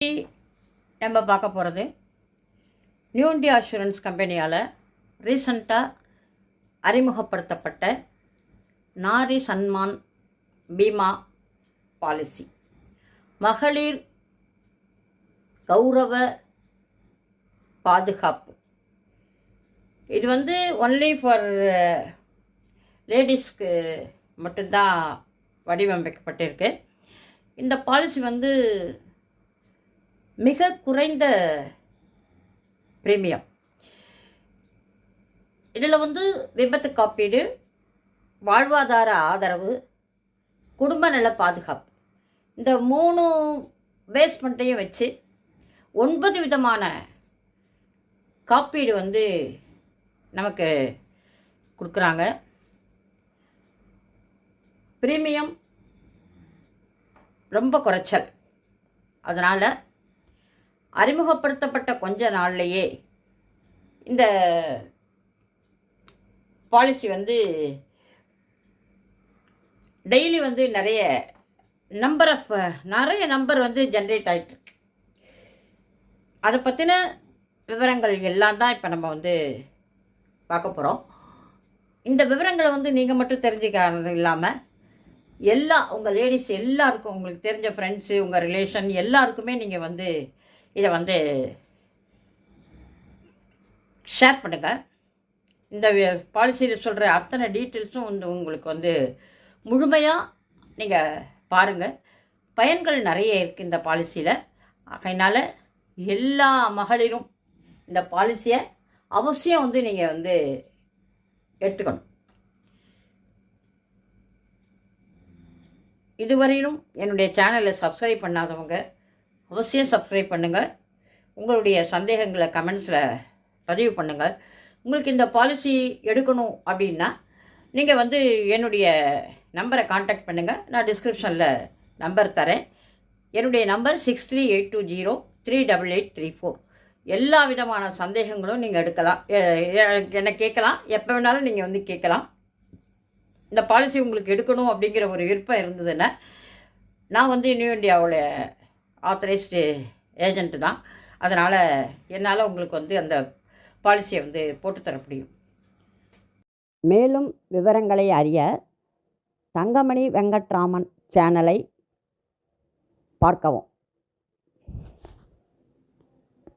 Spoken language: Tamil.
நம்ம பார்க்க போகிறது நியூ இண்டியா அஷூரன்ஸ் கம்பெனியால் ரீசண்டாக அறிமுகப்படுத்தப்பட்ட நாரி சன்மான் பீமா பாலிசி. மகளிர் கௌரவ பாதுகாப்பு. இது வந்து ஒன்லி ஃபார் லேடிஸ்க்கு மட்டும்தான் வடிவமைக்கப்பட்டிருக்கு. இந்த பாலிசி வந்து மிக குறைந்த பிரீமியம். இதில் வந்து விபத்து காப்பீடு வாழ்வாதார ஆதரவு குடும்ப நல பாதுகாப்பு. இந்த மூணு பேஸ்மெண்ட்டையும் வச்சு ஒன்பது விதமான காப்பீடு வந்து நமக்கு கொடுக்குறாங்க. பிரீமியம் ரொம்ப குறைச்சல். அதனால் அறிமுகப்படுத்தப்பட்ட கொஞ்ச நாள்லையே இந்த பாலிசி வந்து டெய்லி வந்து நிறைய நம்பர் ஆஃப் நிறைய நம்பர் வந்து ஜென்ரேட் ஆகிட்டுருக்கு அதை பற்றின விவரங்கள் எல்லாம் தான் இப்போ நம்ம வந்து பார்க்க போகிறோம் இந்த விவரங்களை வந்து நீங்கள் மட்டும் தெரிஞ்சுக்கிறது இல்லாமல் எல்லா உங்கள் லேடிஸ் எல்லாருக்கும் உங்களுக்கு தெரிஞ்ச ஃப்ரெண்ட்ஸு உங்கள் ரிலேஷன் எல்லாருக்குமே நீங்கள் வந்து இதை வந்து ஷேர் பண்ணுங்கள் இந்த பாலிசியில் சொல்கிற அத்தனை டீட்டெயில்ஸும் வந்து உங்களுக்கு வந்து முழுமையாக நீங்கள் பாருங்கள் பயன்கள் நிறைய இருக்குது இந்த பாலிசியில் அதனால் எல்லா மகளிரும் இந்த பாலிசியை அவசியம் வந்து நீங்கள் வந்து எடுத்துக்கணும். இதுவரையிலும் என்னுடைய சேனலை சப்ஸ்கிரைப் பண்ணாதவங்க அவசியம் சப்ஸ்கிரைப் பண்ணுங்கள் உங்களுடைய சந்தேகங்களை கமெண்ட்ஸில் பதிவு பண்ணுங்கள் உங்களுக்கு இந்த பாலிசி எடுக்கணும் அப்படின்னா நீங்கள் வந்து என்னுடைய நம்பரை காண்டாக்ட் பண்ணுங்கள் நான் டிஸ்கிரிப்ஷனில் நம்பர் தரேன். என்னுடைய number six three eight two zero three double eight three four எல்லா விதமான சந்தேகங்களும் நீங்கள் எடுக்கலாம். என்னை கேட்கலாம்? எப்போ வேணாலும் நீங்கள் வந்து கேட்கலாம். இந்த பாலிசி உங்களுக்கு எடுக்கணும் அப்படிங்கிற ஒரு விருப்பம் இருந்ததுன்னா நான் வந்து நியூ இந்தியாவோட ஆத்தரைஸ்டு ஏஜென்ட்டு தான். அதனால் என்னால் உங்களுக்கு வந்து அந்த பாலிசியை வந்து போட்டுத்தர முடியும். மேலும் விவரங்களை அறிய தங்கமணி வெங்கட்ராமன் சேனலை பார்க்கவும்.